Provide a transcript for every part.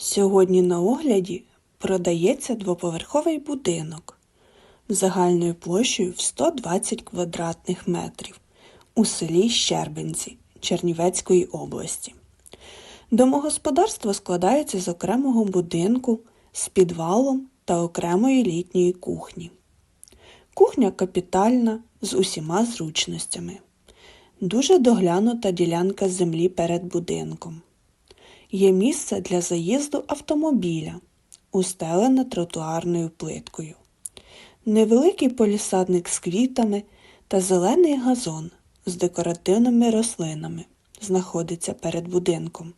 Сьогодні на огляді продається двоповерховий будинок загальною площею в 120 квадратних метрів у селі Щербинці Чернівецької області. Домогосподарство складається з окремого будинку з підвалом та окремої літньої кухні. Кухня капітальна з усіма зручностями. Дуже доглянута ділянка землі перед будинком. Є місце для заїзду автомобіля, устелене тротуарною плиткою. Невеликий полісадник з квітами та зелений газон з декоративними рослинами знаходиться перед будинком.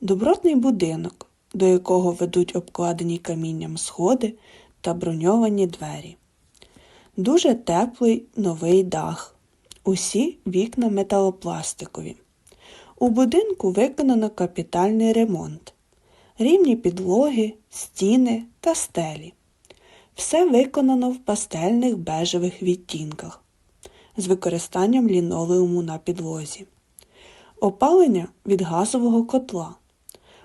Добротний будинок, до якого ведуть обкладені камінням сходи та броньовані двері. Дуже теплий новий дах. Усі вікна металопластикові. У будинку виконано капітальний ремонт, рівні підлоги, стіни та стелі. Все виконано в пастельних бежевих відтінках з використанням лінолеуму на підлозі. Опалення від газового котла.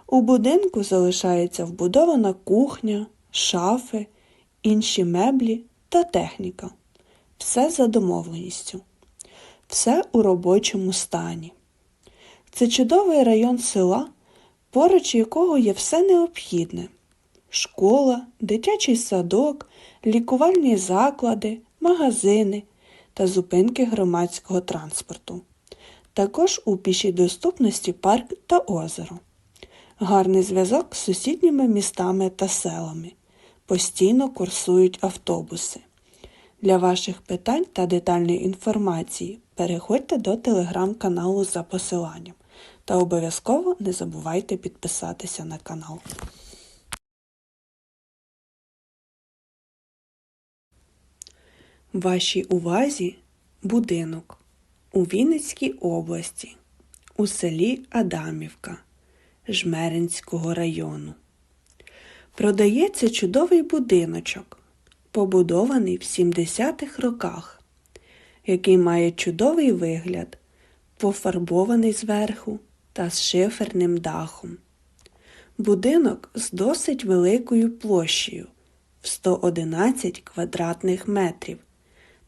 У будинку залишається вбудована кухня, шафи, інші меблі та техніка. Все за домовленістю. Все у робочому стані. Це чудовий район села, поруч якого є все необхідне: школа, дитячий садок, лікувальні заклади, магазини та зупинки громадського транспорту. Також у пішій доступності парк та озеро. Гарний зв'язок з сусідніми містами та селами. Постійно курсують автобуси. Для ваших питань та детальної інформації переходьте до телеграм-каналу за посиланням та обов'язково не забувайте підписатися на канал. Вашій увазі будинок у Вінницькій області, у селі Адамівка Жмеринського району. Продається чудовий будиночок, побудований в 70-х роках, який має чудовий вигляд, пофарбований зверху та з шиферним дахом. Будинок з досить великою площею в 111 квадратних метрів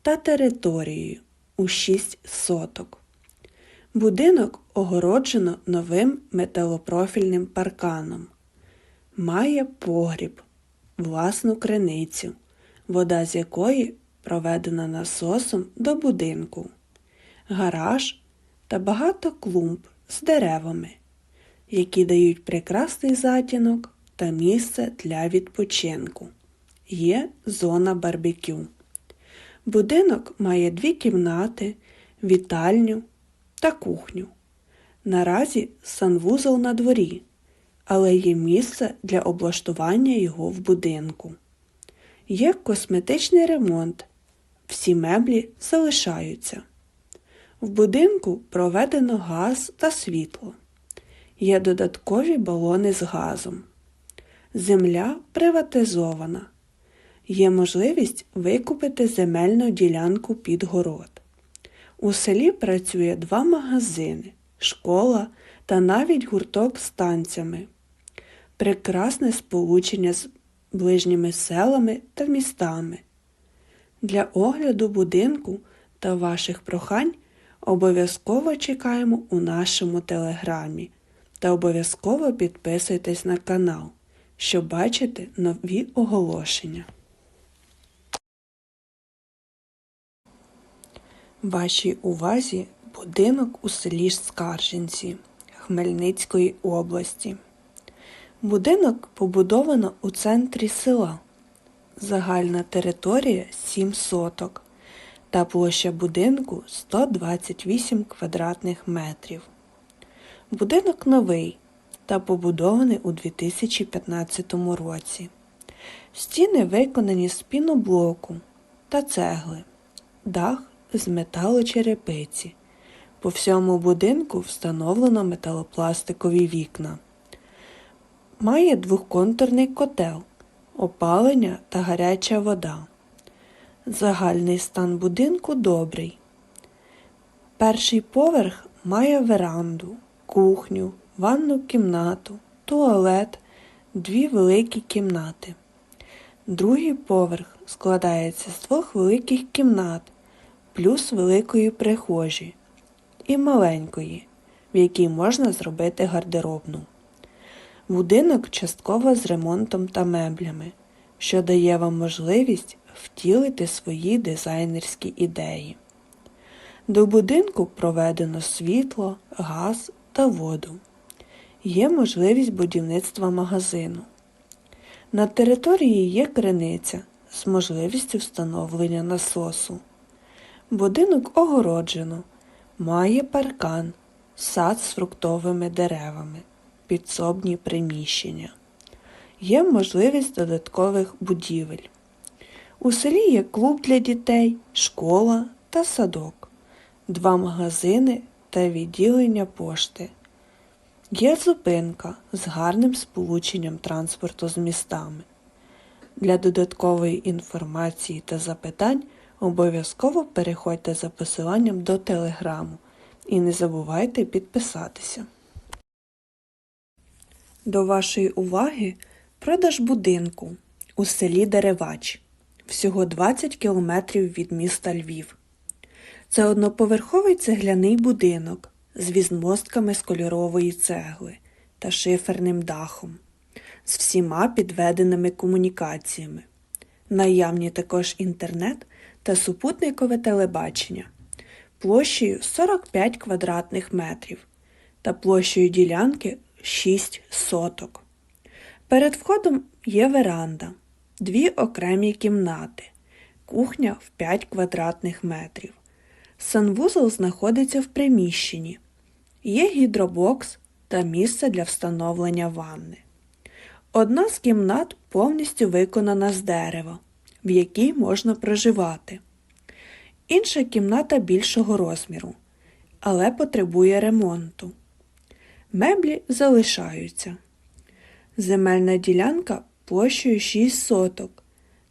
та територією у 6 соток. Будинок огороджено новим металопрофільним парканом. Має погріб, власну криницю, вода з якої проведена насосом до будинку, гараж та багато клумб з деревами, які дають прекрасний затінок та місце для відпочинку. Є зона барбекю. Будинок має дві кімнати, вітальню та кухню. Наразі санвузол на дворі, але є місце для облаштування його в будинку. Є косметичний ремонт. Всі меблі залишаються. В будинку проведено газ та світло. Є додаткові балони з газом. Земля приватизована. Є можливість викупити земельну ділянку під город. У селі працює два магазини, школа та навіть гурток з танцями. Прекрасне сполучення з ближніми селами та містами. Для огляду будинку та ваших прохань обов'язково чекаємо у нашому телеграмі та обов'язково підписуйтесь на канал, щоб бачити нові оголошення. Вашій увазі будинок у селі Скаржинці Хмельницької області. Будинок побудовано у центрі села. Загальна територія 7 соток та площа будинку 128 квадратних метрів. Будинок новий та побудований у 2015 році. Стіни виконані з піноблоку та цегли, дах з металочерепиці. По всьому будинку встановлено металопластикові вікна. Має двохконтурний котел, опалення та гаряча вода. Загальний стан будинку добрий. Перший поверх має веранду, кухню, ванну кімнату, туалет, дві великі кімнати. Другий поверх складається з двох великих кімнат, плюс великої прихожі і маленької, в якій можна зробити гардеробну. Будинок частково з ремонтом та меблями, що дає вам можливість втілити свої дизайнерські ідеї. До будинку проведено світло, газ та воду. Є можливість будівництва магазину. На території є криниця з можливістю встановлення насосу. Будинок огороджено, має паркан, сад з фруктовими деревами, підсобні приміщення. Є можливість додаткових будівель. У селі є клуб для дітей, школа та садок, два магазини та відділення пошти. Є зупинка з гарним сполученням транспорту з містами. Для додаткової інформації та запитань обов'язково переходьте за посиланням до телеграму і не забувайте підписатися. До вашої уваги продаж будинку у селі Деревач, всього 20 кілометрів від міста Львів. Це одноповерховий цегляний будинок з візмостками з кольорової цегли та шиферним дахом, з всіма підведеними комунікаціями. Наявні також інтернет та супутникове телебачення площею 45 квадратних метрів та площею ділянки 6 соток. Перед входом є веранда, дві окремі кімнати, кухня в 5 квадратних метрів. Санвузол знаходиться в приміщенні. Є гідробокс та місце для встановлення ванни. Одна з кімнат повністю виконана з дерева, в якій можна проживати. Інша кімната більшого розміру, але потребує ремонту. Меблі залишаються. Земельна ділянка площею 6 соток,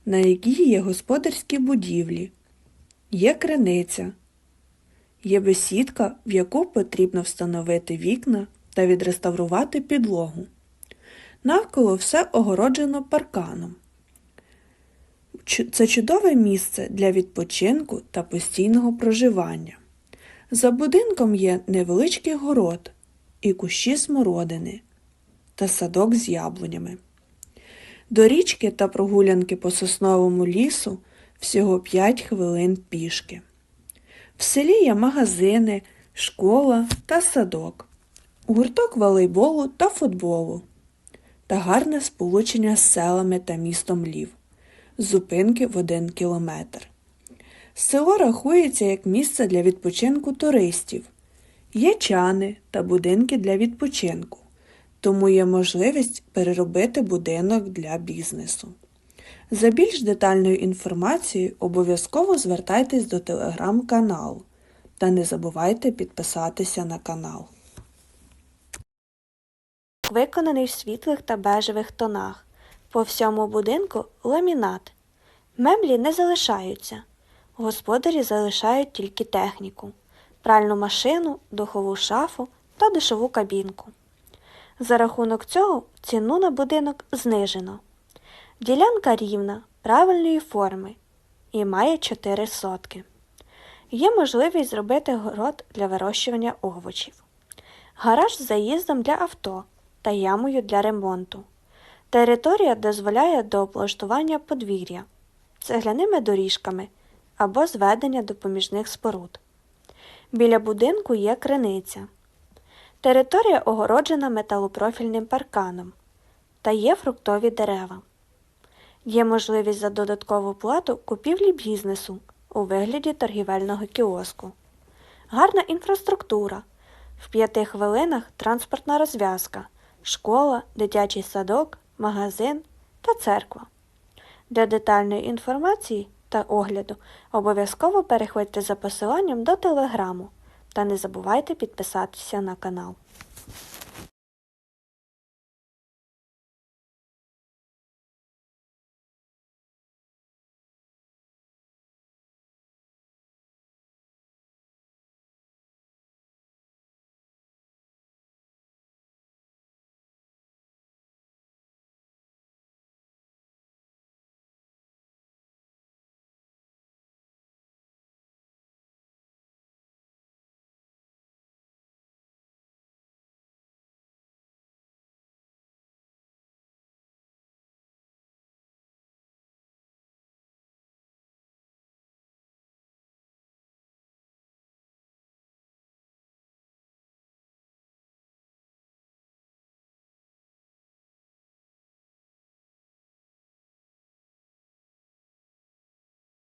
на якій є господарські будівлі, є криниця, є бесідка, в яку потрібно встановити вікна та відреставрувати підлогу. Навколо все огороджено парканом. Це чудове місце для відпочинку та постійного проживання. За будинком є невеличкий город і кущі смородини та садок з яблунями. До річки та прогулянки по сосновому лісу всього 5 хвилин пішки. В селі є магазини, школа та садок, гурток волейболу та футболу та гарне сполучення з селами та містом Лів, зупинки в один кілометр. Село рахується як місце для відпочинку туристів. Є чани та будинки для відпочинку, тому є можливість переробити будинок для бізнесу. За більш детальною інформацією обов'язково звертайтесь до телеграм-каналу та не забувайте підписатися на канал. Виконаний в світлих та бежевих тонах. По всьому будинку ламінат. Меблі не залишаються. Господарі залишають тільки техніку, пральну машину, духову шафу та душову кабінку. За рахунок цього ціну на будинок знижено. Ділянка рівна, правильної форми і має 4 сотки. Є можливість зробити город для вирощування овочів, гараж з заїздом для авто та ямою для ремонту. Територія дозволяє до облаштування подвір'я, цегляними доріжками або зведення допоміжних споруд. Біля будинку є криниця. Територія огороджена металопрофільним парканом та є фруктові дерева. Є можливість за додаткову плату купівлі бізнесу у вигляді торгівельного кіоску. Гарна інфраструктура. В п'яти хвилинах транспортна розв'язка, школа, дитячий садок, магазин та церква. Для детальної інформації та огляду обов'язково переходьте за посиланням до телеграму та не забувайте підписатися на канал.